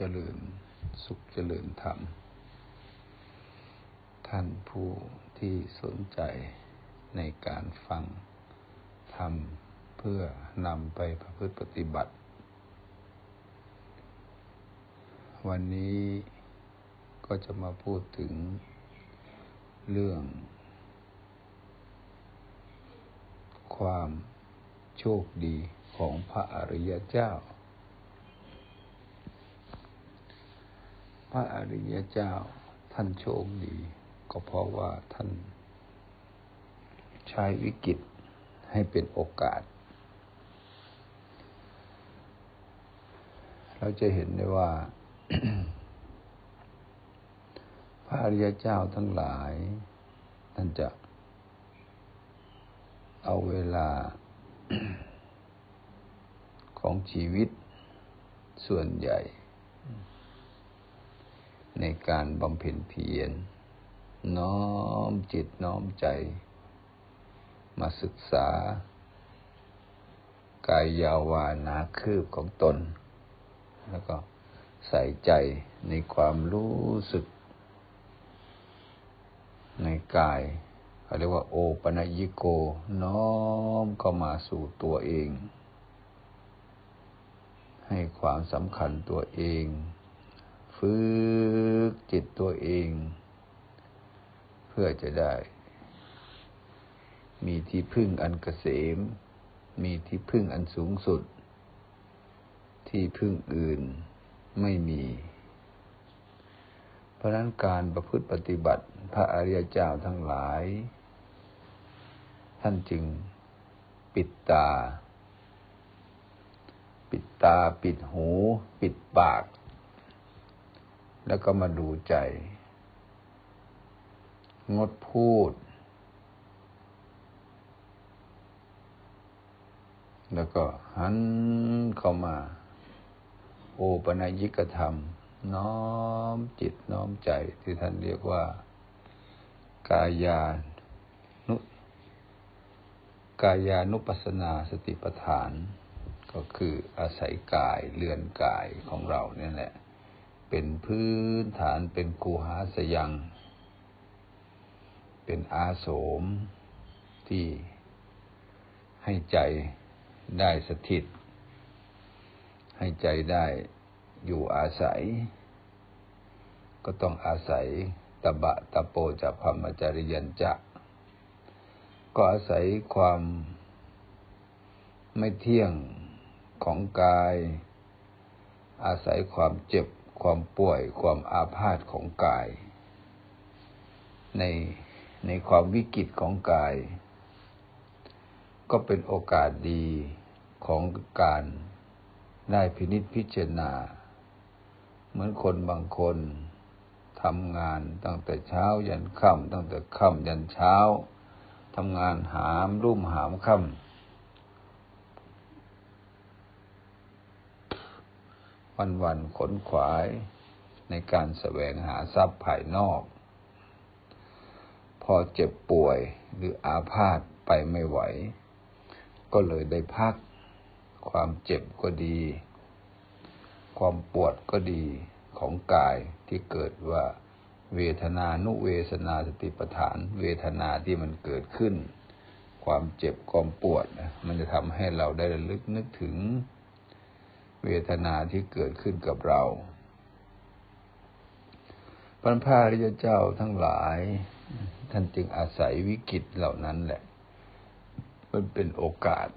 เจริญสุขเจริญธรรม ท่านผู้ที่สนใจในการฟังธรรมเพื่อนำไปประพฤติปฏิบัติ วันนี้ก็จะมาพูดถึงเรื่อง ความโชคดีของพระอริยเจ้า พ ระอริยเจ้าท่านโชคดี ก็เพราะว่าท่านใช้วิกฤตให้เป็นโอกาส เราจะเห็นได้ว่า พระอริยเจ้าทั้งหลาย ท่านจะเอาเวลาของชีวิตส่วนใหญ่ ในการบำเพ็ญเพียรน้อมจิตน้อมใจ มาศึกษา กายยาวานาคืบของตน แล้วก็ใส่ใจในความรู้สึก ในกายเขาเรียกว่า โอปนยิโก น้อมเข้ามาสู่ตัวเอง ให้ความสำคัญตัวเอง ฝึกจิตตัวเอง เพื่อจะได้ มีที่พึ่งอันเกษม มีที่พึ่งอันสูงสุด ที่พึ่งอื่นไม่มี เพราะนั้นการประพฤติปฏิบัติพระอริยเจ้าทั้งหลาย ท่านจึงปิดตา ปิดตาปิดหู ปิดปาก แล้วก็มาดูใจ งดพูด แล้วก็หันเข้ามา โอปนยิกธรรม น้อมจิตน้อมใจที่ท่านเรียกว่า กายานุกายานุปัสสนาสติปัฏฐาน ก็คืออาศัยกายเรือนกายของเราเนี่ยแหละ เป็นพื้นฐานเป็นกูหาสยัง เป็นอาโสมที่ให้ใจได้สถิต ให้ใจได้อยู่อาศัย ก็ต้องอาศัยตบะตะโปจะพรมจริยันจะ ก็อาศัยความไม่เที่ยงของกาย อาศัยความเจ็บ ความป่วย ความอาพาธของกาย ในในความวิกฤตของกาย ก็เป็นโอกาสดีของการได้พินิจพิจารณา เหมือนคนบางคนทำงานตั้งแต่เช้ายันค่ำตั้งแต่ค่ำยันเช้าทำงานหามรุ่มหามค่ำ วันวันขนขวายในการแสวงหาทรัพย์ภายนอก พอเจ็บป่วยหรืออาพาธไปไม่ไหว ก็เลยได้พัก ความเจ็บก็ดี ความปวดก็ดีของกายที่เกิดว่าเวทนานุเวสนาสติปัฏฐาน เวทนาที่มันเกิดขึ้น ความเจ็บความปวด มันจะทำให้เราได้ระลึกนึกถึง เวทนาที่เกิดขึ้นกับเราพระพาริยเจ้าทั้งหลาย ท่านจึงอาศัยวิกฤตเหล่านั้นแหละ มันเป็นโอกาส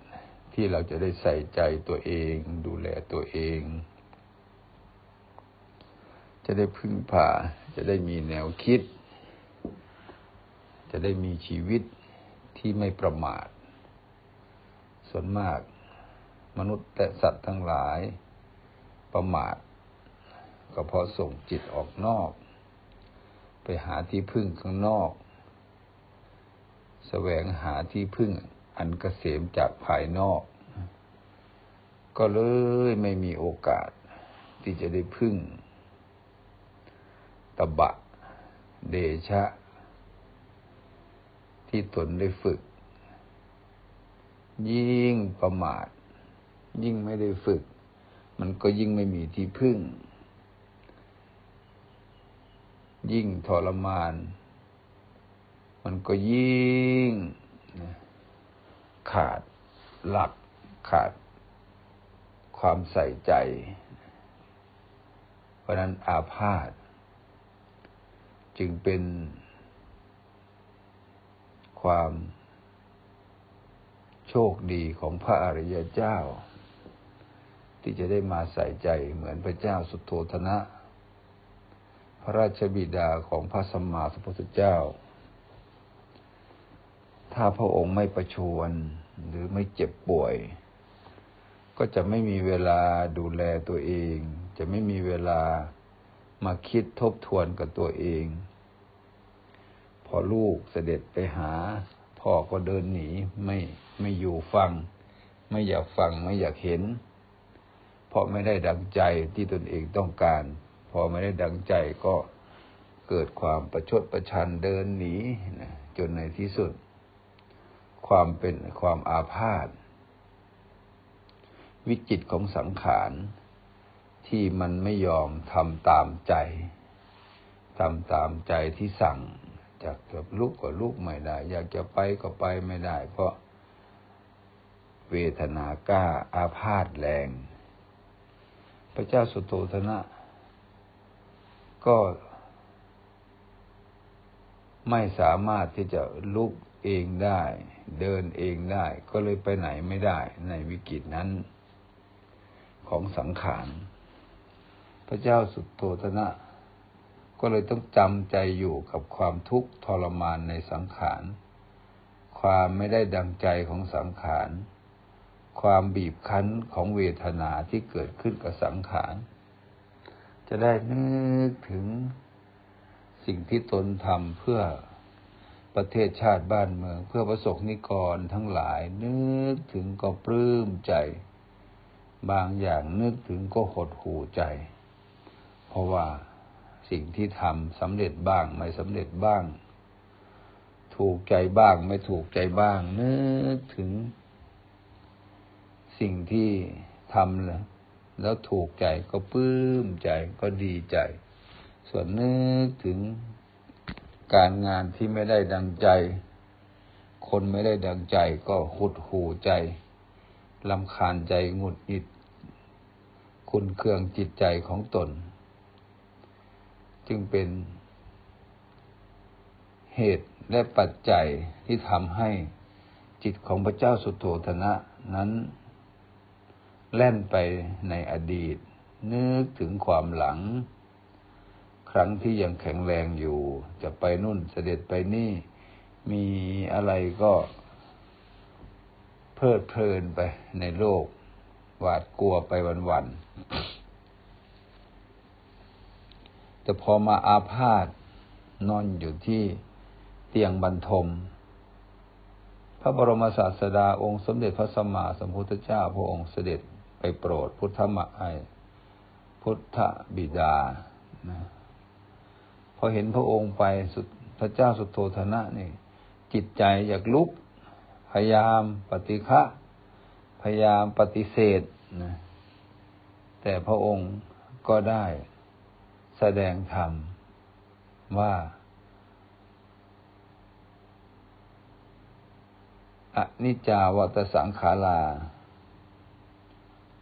ที่เราจะได้ใส่ใจตัวเอง ดูแลตัวเอง จะได้พึ่งพา จะได้มีแนวคิด จะได้มีชีวิตที่ไม่ประมาท ส่วนมาก มนุษย์และสัตว์ทั้งหลาย ประมาทก็เพราะส่งจิตออกนอก ไปหาที่พึ่งข้างนอกแสวงหาที่พึ่งอันกเกษมจากภายนอก ก็เลยไม่มีโอกาสที่จะได้พึ่ง ตบะ เดชะ ที่ตนได้ฝึก ยิ่งประมาท ยิ่งไม่ได้ฝึก มันก็ยิ่งไม่มีที่พึ่ง ยิ่งทรมาน มันก็ยิ่ง ขาดหลักขาดความใส่ใจ เพราะนั้นอาพาธจึงเป็นความโชคดีของพระอริยเจ้า ที่จะได้มาใส่ใจเหมือนพระเจ้าสุโธธนะ พระราชบิดาของพระสัมมาสัมพุทธเจ้า ถ้าพระองค์ไม่ประชวรหรือไม่เจ็บป่วย ก็จะไม่มีเวลาดูแลตัวเอง จะไม่มีเวลามาคิดทบทวนกับตัวเอง พอลูกเสด็จไปหา พ่อก็เดินหนีไม่ไม่อยู่ฟัง ไม่อยากฟังไม่อยากเห็น พราะไม่ได้ดังใจที่ตนเองต้องการ พอไม่ได้ดังใจก็เกิดความประชดประชันเดินหนีนะจนในที่สุด ความเป็นความอาพาธวิจิตของสังขารที่มันไม่ยอมทำตามใจทำตามใจที่สั่งจากจะลุกก็ลุกไม่ได้ อยากจะไปก็ไปไม่ได้ เพราะเวทนากล้าอาพาธแรง ระเจ้าสุโธธนะ ก็ไม่สามารถที่จะลุกเองได้ เดินเองได้ ก็เลยไปไหนไม่ได้ในวิกฤตนั้น ของสังขาร พระเจ้าสุโธธนะ ก็เลยต้องจำใจอยู่กับความทุกข์ทรมานในสังขาร ความไม่ได้ดังใจของสังขาร ความบีบคั้นของเวทนาที่เกิดขึ้นกับสังขาร จะได้นึกถึงสิ่งที่ตนทำเพื่อประเทศชาติบ้านเมือง เพื่อประสบนิกรทั้งหลาย นึกถึงก็ปลื้มใจ บางอย่างนึกถึงก็หดหูใจ เพราะว่าสิ่งที่ทำสำเร็จบ้างไม่สำเร็จบ้าง ถูกใจบ้างไม่ถูกใจบ้าง นึกถึง สิ่งที่ทำแล้วแล้วถูกใจก็ปลื้มใจก็ดีใจ ส่วนนึกถึงการงานที่ไม่ได้ดังใจ คนไม่ได้ดังใจก็หดหูใจลำคาญใจหงุดหงิด คุณเครื่องจิตใจของตน จึงเป็นเหตุและปัจจัยที่ทำให้จิตของพระเจ้าสุโธธนะนั้น แล่นไปในอดีต นึกถึงความหลัง ครั้งที่ยังแข็งแรงอยู่ จะไปนู่นเสด็จไปนี่ มีอะไรก็เพลิดเพลินไปในโลก หวาดกลัวไปวันๆแต่พอมาอาพาธนอนอยู่ที่เตียงบรรทม พระบรมศาสดาองค์สมเด็จพระสัมมาสัมพุทธเจ้าพระองค์เสด็จ ไปโปรดพุทธมะไอพุทธบิดานะพอเห็นพระองค์ไปสุดพระเจ้าสุโธธนะนี่ จิตใจอยากลุก พยายามปฏิฆะพยายามปฏิเสธนะแต่พระองค์ก็ได้แสดงธรรมว่าอนิจจาวัตสังขารา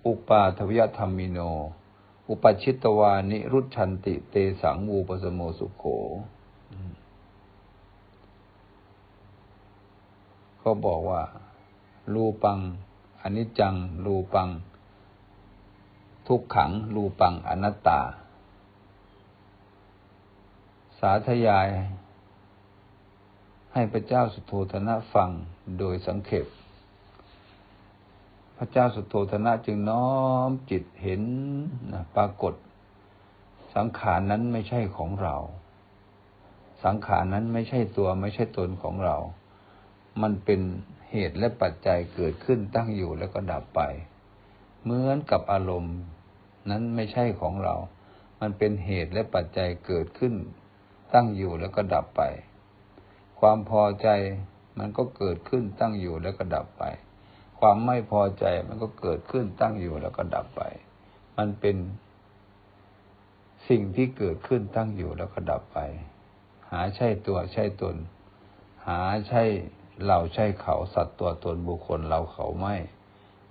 อุปาทวยธรรมิโน อุปชิตวานิรุชันติเตสังวูปสโมสุโข ก็บอกว่า รูปังอนิจจัง รูปัง ทุกขัง รูปังอนัตตา สาธยาย ให้พระเจ้าสุโธธนะฟังโดยสังเขป พระเจ้าสุโธธนะจึงน้อมจิตเห็นนะปรากฏ สังขารนั้นไม่ใช่ของเรา สังขารนั้นไม่ใช่ตัวไม่ใช่ตนของเรา มันเป็นเหตุและปัจจัยเกิดขึ้นตั้งอยู่แล้วก็ดับไป เหมือนกับอารมณ์ นั้นไม่ใช่ของเรา มันเป็นเหตุและปัจจัยเกิดขึ้น ตั้งอยู่แล้วก็ดับไป ความพอใจมันก็เกิดขึ้นตั้งอยู่แล้วก็ดับไป ความไม่พอใจมันก็เกิดขึ้นตั้งอยู่แล้วก็ดับไป มันเป็นสิ่งที่เกิดขึ้นตั้งอยู่แล้วก็ดับไป หาใช่ตัวใช่ตน หาใช่เราใช่เขาสัตว์ตัวตนบุคคลเราเขาไม่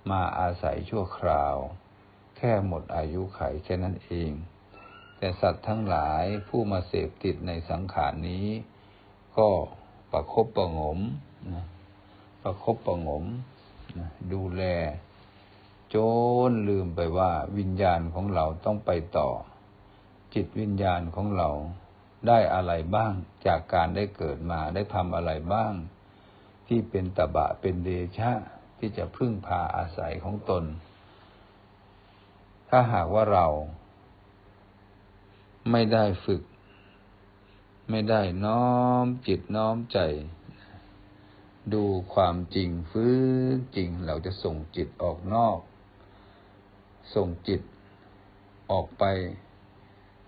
มาอาศัยชั่วคราว แค่หมดอายุไขแค่นั้นเอง แต่สัตว์ทั้งหลายผู้มาเสพติดในสังขารนี้ ก็ประคบประงมนะประคบประงม ดูแล โจนลืมไปว่าวิญญาณของเราต้องไปต่อ จิตวิญญาณของเราได้อะไรบ้างจากการได้เกิดมาได้ทำอะไรบ้าง ที่เป็นตบะเป็นเดชะที่จะพึ่งพาอาศัยของตน ถ้าหากว่าเรา ไม่ได้ฝึก ไม่ได้น้อมจิตน้อมใจ ดูความจริงฟื้นจริงเราจะส่งจิตออกนอก ส่งจิตออกไป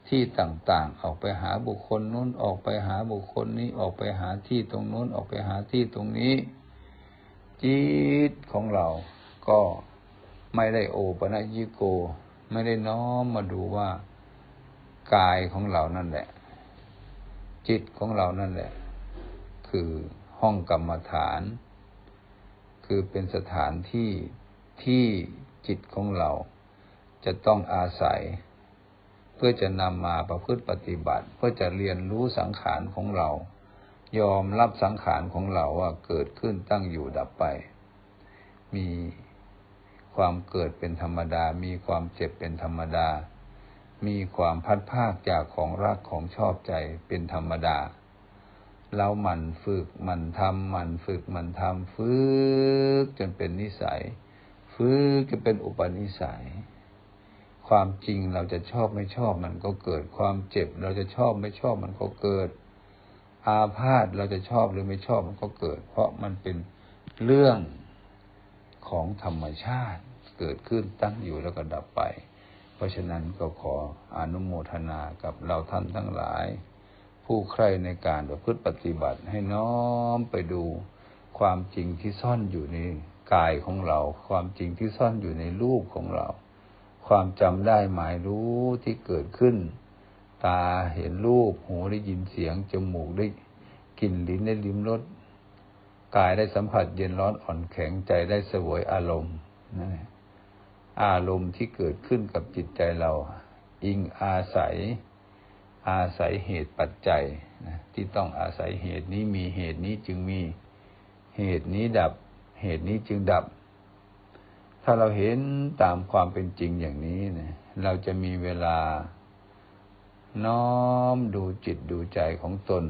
ที่ต่างๆ ออกไปหาบุคคลนู้นออกไปหาบุคคลนี้ออกไปหาที่ตรงนู้นออกไปหาที่ตรงนี้ จิตของเราก็ไม่ได้โอปะยิโก ไม่ได้น้อมมาดูว่ากายของเรานั่นแหละ จิตของเรานั่นแหละ คือ ห้องกรรมฐาน คือเป็นสถานที่ที่จิตของเราจะต้องอาศัย เพื่อจะนำมาประพฤติปฏิบัติ เพื่อจะเรียนรู้สังขารของเรา ยอมรับสังขารของเราว่าเกิดขึ้นตั้งอยู่ดับไป มีความเกิดเป็นธรรมดา มีความเจ็บเป็นธรรมดา มีความพัดภาคจากของรักของชอบใจเป็นธรรมดา เราหมั่นฝึกหมั่นทำหมั่นฝึกหมั่นทำฝึกจนเป็นนิสัย ฝึกจนเป็นอุปนิสัย ความจริงเราจะชอบไม่ชอบมันก็เกิด ความเจ็บเราจะชอบไม่ชอบมันก็เกิด อาพาธเราจะชอบหรือไม่ชอบมันก็เกิด เพราะมันเป็นเรื่องของธรรมชาติเกิดขึ้นตั้งอยู่แล้วก็ดับไป เพราะฉะนั้นก็ขออนุโมทนากับเราท่านทั้งหลาย ผู้ใครในการประพฤติปฏิบัติให้น้อมไปดูความจริงที่ซ่อนอยู่ในกายของเรา ความจริงที่ซ่อนอยู่ในรูปของเรา ความจำได้หมายรู้ที่เกิดขึ้น ตาเห็นรูปหูได้ยินเสียง จมูกได้กลิ่นลิ้นได้ลิ้มรสกายได้สัมผัสเย็นร้อนอ่อนแข็งใจได้สวยอารมณ์นั่นอารมณ์ที่เกิดขึ้นกับจิตใจเรา อิงอาศัย อาศัยเหตุปัจจัยนะที่ต้องอาศัยเหตุนี้มีเหตุนี้จึงมีเหตุนี้ดับ เหตุนี้จึงดับ ถ้าเราเห็นตามความเป็นจริงอย่างนี้เนี่ยเราจะมีเวลา น้อมดูจิตดูใจของตน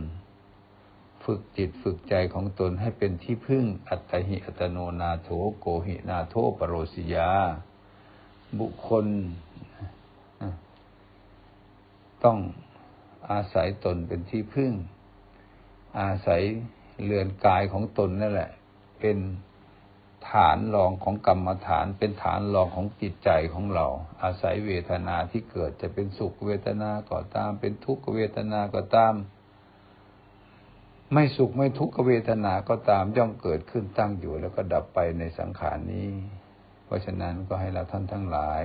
ฝึกจิตฝึกใจของตนให้เป็นที่พึ่งอัตหิอัตโนนาโถโกหินาโถปรโรสิยา บุคคลต้อง อาศัยตนเป็นที่พึ่ง อาศัยเรือนกายของตนนั่นแหละ เป็นฐานรองของกรรมฐาน เป็นฐานรองของจิตใจของเรา อาศัยเวทนาที่เกิดจะเป็นสุขเวทนาก็ตาม เป็นทุกขเวทนาก็ตาม ไม่สุขไม่ทุกขเวทนาก็ตามย่อมเกิดขึ้นตั้งอยู่ แล้วก็ดับไปในสังขารนี้ เพราะฉะนั้นก็ให้เราท่านทั้งหลาย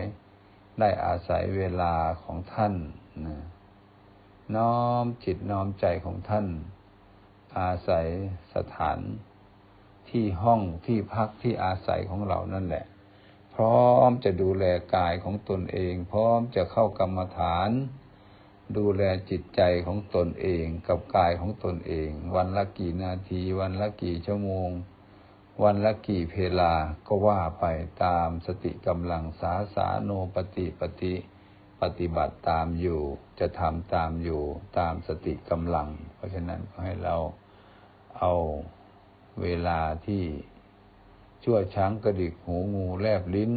ได้อาศัยเวลาของท่านนะ น้อมจิตน้อมใจของท่าน อาศัยสถานที่ห้องที่พักที่อาศัยของเรานั่นแหละ พร้อมจะดูแลกายของตนเอง พร้อมจะเข้ากรรมฐาน ดูแลจิตใจของตนเองกับกายของตนเอง วันละกี่นาที วันละกี่ชั่วโมง วันละกี่เพลาก็ว่าไปตามสติกำลังสาสาโนปฏิปฏิป ฏิบัติตามอยู่ จะทำตามอยู่ตามสติกำลัง เพราะฉะนั้นก็ให้เราเอาเวลาที่ชั่วช้างกระดิกหูงูแลบลิ้น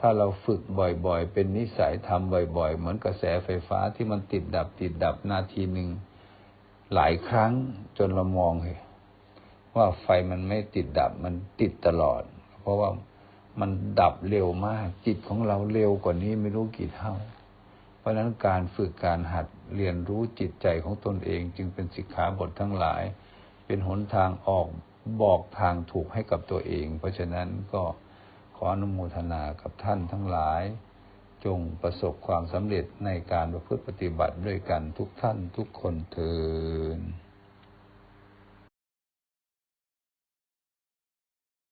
ถ้าเราฝึกบ่อยๆ เป็นนิสัยทำบ่อยๆ เหมือนกระแสไฟฟ้าที่มันติดดับติดดับนาทีหนึ่งหลายครั้งจนเรามองเห็นว่าไฟมันไม่ติดดับมันติดตลอด เพราะว่ามันดับเร็วมาก จิตของเราเร็วกว่านี้ไม่รู้กี่เท่า ราะนั้นการฝึกการหัดเรียนรู้จิตใจของตนเองจึงเป็นสิกขาบททั้งหลาย เป็นหนทางออกบอกทางถูกให้กับตัวเอง เพราะฉะนั้นก็ขออนุโมทนากับท่านทั้งหลาย จงประสบความสำเร็จในการประพฤติปฏิบัติด้วยกันทุกท่านทุกคนเทิน